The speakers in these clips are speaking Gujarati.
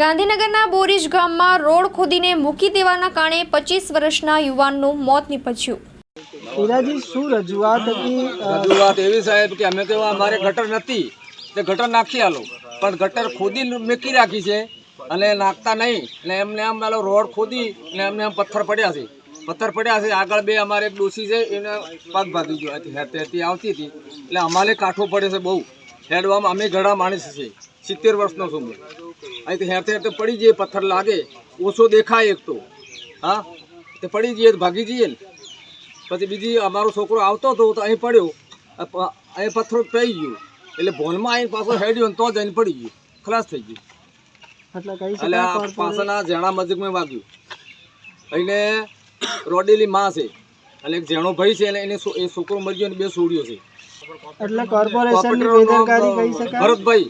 ગાંધીનગરના બોરીજ ગામમાં રોડ ખોદીને મૂકી દેવાના કારણે પચીસ વર્ષના યુવાનનું મોત નીપજ્યું. હીરાજી શું રજૂઆત હતી? રજૂઆત એવી સાહેબ કે અમે તો અમારે ગટર નથી તે ગટર નાખી આલો. પણ ગટર ખોદી મૂકી રાખી છે અને નાખતા નહીં. ને એમને આમ પેલો રોડ ખોદી ને એમને આમ પથ્થર પડ્યા છે. પથ્થર પડ્યા છે આગળ બે અમારે એક ડોસી છે એને પગ ભાગી ગયો. હતી આવતી હતી. એટલે અમારે કાઠો પડે છે બહુ. હેડવામાં અમે ઘણા માણસ છે સિત્તેર વર્ષનો છું હું. અહીંથી હેરતે હેરતે પડી જઈએ પથ્થર લાગે ઓછો દેખાય એક તો. હા? તે પડી જઈએ ભાગી જઈએ ને. પછી બીજી અમારો છોકરો આવતો હતો તો અહીં પડ્યો. અહીં પથ્થર પડી ગયો. એટલે ભોનમાં આવીને પાછો હેડ્યો ને તો જઈને પડી ગયો. ખલાસ થઈ ગયું. એટલે એટલે આ પાછળના ઝેણા મજગમાં વાગ્યું. એને રોડેલી માં છે. એટલે એક ઝેણો ભાઈ છે અને એને એ છોકરો મરી ગયો અને બે સોડ્યો છે. એટલે કોર્પોરેશનની બેદરકારી કહી શકાય? ભરતભાઈ.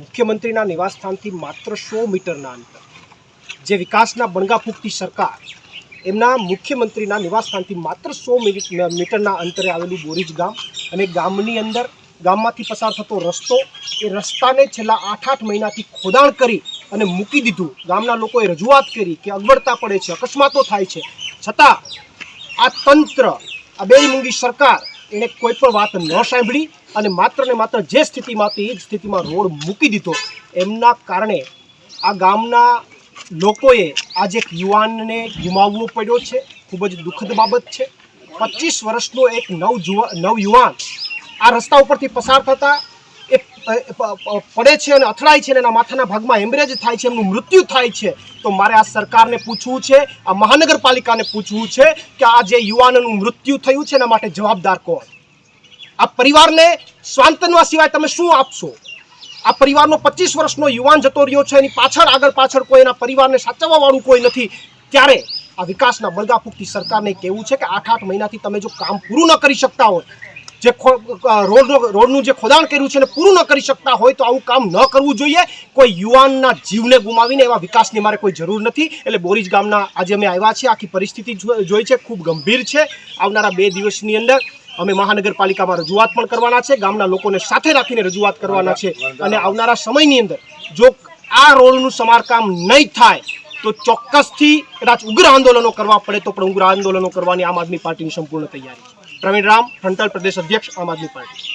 મુખ્યમંત્રીના નિવાસસ્થાનથી માત્ર સો મીટરના અંતર. જે વિકાસના બણગા ફૂંકતી સરકાર, એમના મુખ્યમંત્રીના નિવાસસ્થાનથી માત્ર સો મીટરના અંતરે આવેલું બોરીજ ગામ અને ગામની અંદર ગામમાંથી પસાર થતો રસ્તો, એ રસ્તાને છેલ્લા આઠ આઠ મહિનાથી ખોદાણ કરી અને મૂકી દીધું. ગામના લોકોએ રજૂઆત કરી કે અગવડતા પડે છે, અકસ્માતો થાય છે. છતાં આ તંત્ર, આ બેરીમૂંગી સરકાર એણે કોઈ પણ વાત ન સાંભળી અને માત્ર ને માત્ર જે સ્થિતિમાં હતી એ જ સ્થિતિમાં રોડ મૂકી દીધો, એમના કારણે આ ગામના લોકોએ આજે એક યુવાનને ગુમાવવો પડ્યો છે. ખૂબ જ દુઃખદ બાબત છે. પચીસ વર્ષનો એક નવ નવ યુવાન આ રસ્તા ઉપરથી પસાર થતા પડે છે અને અથડાય છે અને એના માથાના ભાગમાં હેમરેજ થાય છે, એમનું મૃત્યુ થાય છે. તો મારે આ સરકારને પૂછવું છે, આ મહાનગરપાલિકાને પૂછવું છે કે આ જે યુવાનનું મૃત્યુ થયું છે એના માટે જવાબદાર કોણ? આ પરિવારને સ્વાંતનવા સિવાય તમે શું આપશો? આ પરિવારનો પચીસ વર્ષનો યુવાન જતો રહ્યો છે, એની પાછળ આગળ પાછળ કોઈ એના પરિવારને સાચવવા વાળું કોઈ નથી. ત્યારે આ વિકાસના બળગા સરકારને કહેવું છે કે આઠ આઠ મહિનાથી તમે જો કામ પૂરું ન કરી શકતા હોય જે રોડ રોડનો જે ખોદાણ કર્યું છે એને પૂરું ન કરી શકતા હોય તો આવું કામ ન કરવું જોઈએ. કોઈ યુવાનના જીવને ગુમાવીને એવા વિકાસની મારે કોઈ જરૂર નથી. એટલે બોરીજ ગામના આજે અમે આવ્યા છીએ. આખી પરિસ્થિતિ જોઈ છે. ખૂબ ગંભીર છે. આવનારા બે દિવસની અંદર અમે મહાનગરપાલિકામાં રજૂઆત પણ કરવાના છે. ગામના લોકોને સાથે રાખીને રજૂઆત કરવાના છે. અને આવનારા સમયની અંદર જો આ રોડનું સમારકામ નહીં થાય, તો ચોક્કસથી કદાચ ઉગ્ર આંદોલનો કરવા પડે તો પણ ઉગ્ર આંદોલનો કરવાની આમ આદમી પાર્ટીની સંપૂર્ણ તૈયારી છે. પ્રવીણ રામ ફ્રંટલ પ્રદેશ અધ્યક્ષ આમ આદમી પાર્ટી.